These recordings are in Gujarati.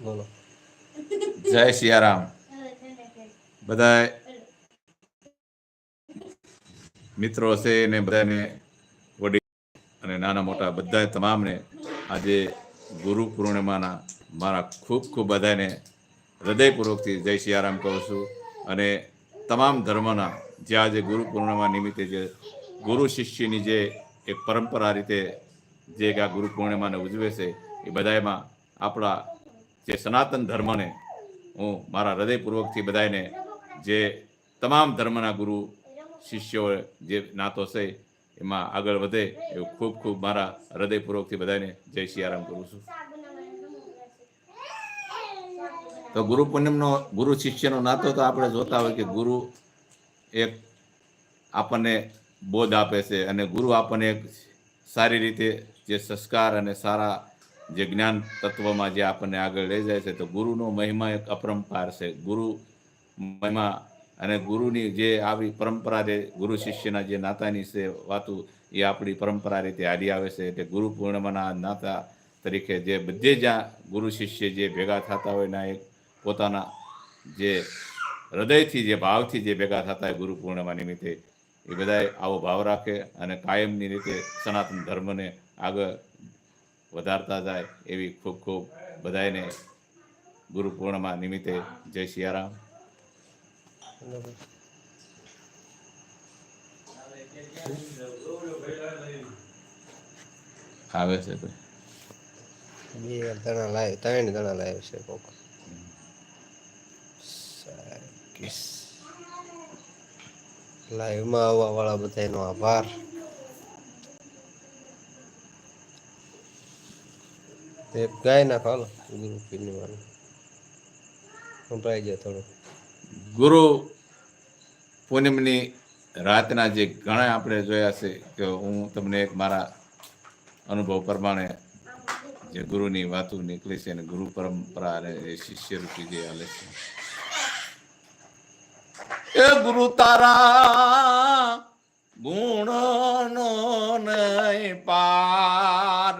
બોલો. જય સિયારામ. બધા મિત્રો હશે ને બધાને વડીલ અને નાના મોટા બધા તમામને આજે ગુરુ પૂર્ણિમાના મારા ખૂબ ખૂબ બધાને હૃદયપૂર્વકથી જય સિયારામ કહું છું અને તમામ ધર્મના જે આજે ગુરુ પૂર્ણિમા નિમિત્તે જે ગુરુ શિષ્યની જે એક પરંપરા રીતે જે આ ગુરુ પૂર્ણિમાને ઉજવે છે, એ બધામાં આપણા જે સનાતન ધર્મને હું મારા હૃદયપૂર્વકથી બધાને જે તમામ ધર્મના ગુરુ શિષ્યો જે નાતો છે, એમાં આગળ વધે એવું ખૂબ ખૂબ મારા હૃદયપૂર્વકથી બધાને જય સિયારામ કરું છું. તો ગુરુ પૂનમનો, ગુરુ શિષ્યનો નાતો તો આપણે જોતા હોય કે ગુરુ એક આપણને બોધ આપે છે અને ગુરુ આપણને એક સારી રીતે જે સંસ્કાર અને સારા જે જ્ઞાન તત્વમાં જે આપણને આગળ લઈ જાય છે, તો ગુરુનો મહિમા એક અપરંપાર છે. ગુરુ મહિમા અને ગુરુની જે આવી પરંપરા જે ગુરુ શિષ્યના જે નાતાની છે વાતું, એ આપણી પરંપરા રીતે હાલી આવે છે. એટલે ગુરુ પૂર્ણિમાના નાતા તરીકે જે બધે જ્યાં ગુરુ શિષ્ય જે ભેગા થતા હોય ના એક પોતાના જે હૃદયથી જે ભાવથી જે ભેગા થતા હોય ગુરુ પૂર્ણિમા નિમિત્તે, એ બધાએ આવો ભાવ રાખે અને કાયમની રીતે સનાતન ધર્મને આગળ વધારતા જાય એવી ખૂબ ખૂબ બધાને ગુરુ પૂર્ણિમા નિમિત્તે જય સિયારામ. આવે છે કોઈ બે દણા લાવ ત્રણ દણા લાવ છે. લાઈવમાં આવવા વાળા બધાનો આભાર એક ગાય ના ખાલો ગુરુ પૂર્ણિમાનું સંભળાઈ ગયા થોડું ગુરુ પૂનમની રાતના જે ઘણા આપણે જોયા છે કે હું તમને એક મારા અનુભવ પ્રમાણે જે ગુરુની વાતો નીકળી છે અને ગુરુ પરંપરા અને એ રૂપી જે હાલે છે. એ ગુરુ તારા ગુણનો નહીં પાર.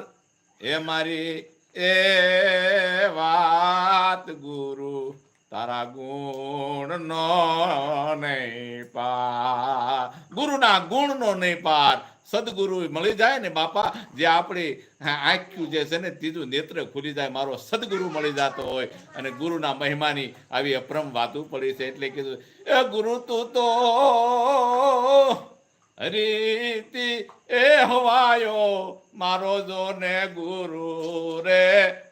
એ મારી એ વાત ગુરુ, તારા ગુણ નો નહીં પાર. ગુરુના ગુણ નો નહીં પાર. સદગુરુ મળી જાય ને બાપા, જે આપણી આંખ્યું જે છે ને ત્રીજું નેત્ર ખુલી જાય, મારો સદગુરુ મળી જતો હોય અને ગુરુના મહિમાની આવી અપ્રમ વાતું પડી છે એટલે કીધું, એ ગુરુ તું તો રીતિ એ હવાયો મારો જો ને ગુરુ રે,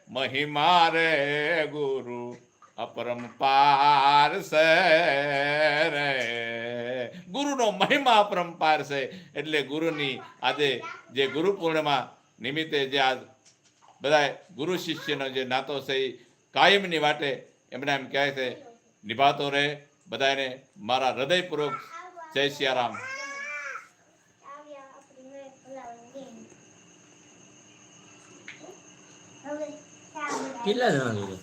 મહિમા રે ગુરુ અપરંપાર છે રે. ગુરુનો મહિમા અપરંપાર છે, એટલે ગુરુની આજે જે ગુરુ પૂર્ણિમા નિમિત્તે જે આ બધા ગુરુ શિષ્યનો જે નાતો છે એ કાયમની વાટે એમને એમ કહે છે, નિભાતો રહે બધાને મારા હૃદયપૂર્વક જય સિયારામ કેટલા જણા જોડે